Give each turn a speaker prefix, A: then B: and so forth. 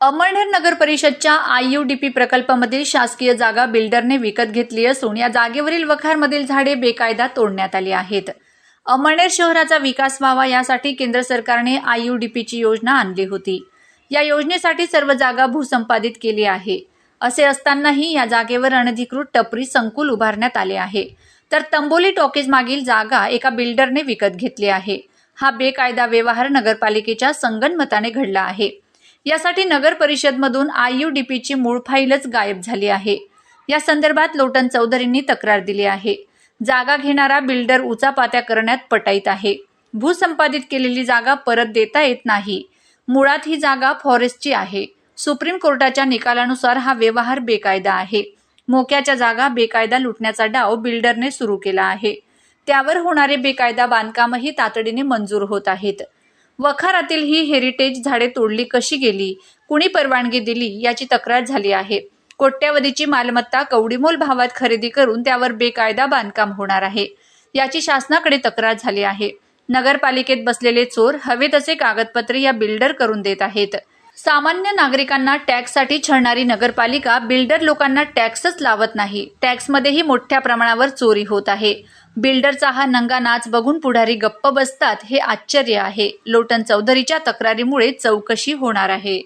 A: अमळनेर नगर परिषदच्या आययूडीपी प्रकल्पामधील शासकीय जागा बिल्डरने विकत घेतली असून या जागेवरील वखारमधील झाडे बेकायदा तोडण्यात आली आहेत. अमळनेर शहराचा विकास व्हावा यासाठी केंद्र सरकारने आययूडीपीची योजना आणली होती. या योजनेसाठी सर्व जागा भूसंपादित केली आहे. असे असतानाही या जागेवर अनधिकृत टपरी संकुल उभारण्यात आले आहे. तर तंबोली टॉकीज मागील जागा एका बिल्डरने विकत घेतली आहे. हा बेकायदा व्यवहार नगरपालिकेच्या संगनमताने घडला आहे. यासाठी नगर परिषदमधून पीची मूळ फाईलच गायब झाली आहे. या संदर्भात लोटन चौधरींनी तक्रार दिली आहे. जागा घेणारा बिल्डर उचापात्या करण्यात पटाईत आहे. भूसंपादित केलेली जागा परत देता येत नाही. मुळात ही जागा फॉरेस्टची आहे. सुप्रीम कोर्टाच्या निकालानुसार हा व्यवहार बेकायदा आहे. मोक्याच्या जागा बेकायदा लुटण्याचा डाव बिल्डरने सुरू केला आहे. त्यावर होणारे बेकायदा बांधकामही तातडीने मंजूर होत आहेत. वखारातील ही हेरिटेज झाडे तोडली कशी गेली? कुणी परवानगी दिली याची तक्रार झाली आहे. कोट्यावधीची मालमत्ता कवडीमोल भावात खरेदी करून त्यावर बेकायदा बांधकाम होणार आहे. याची शासनाकडे तक्रार झाली आहे. नगरपालिकेत बसलेले चोर हवे तसे कागदपत्रे या बिल्डर करून देत आहेत. सामान्य नागरिकांना टॅक्ससाठी छळणारी नगरपालिका बिल्डर लोकांना टॅक्सच लावत नाही. टॅक्समध्येही मोठ्या प्रमाणावर चोरी होत आहे. बिल्डरचा हा नंगा नाच बघून पुढारी गप्प बसतात हे आश्चर्य आहे. लोटन चौधरीच्या तक्रारीमुळे चौकशी होणार आहे.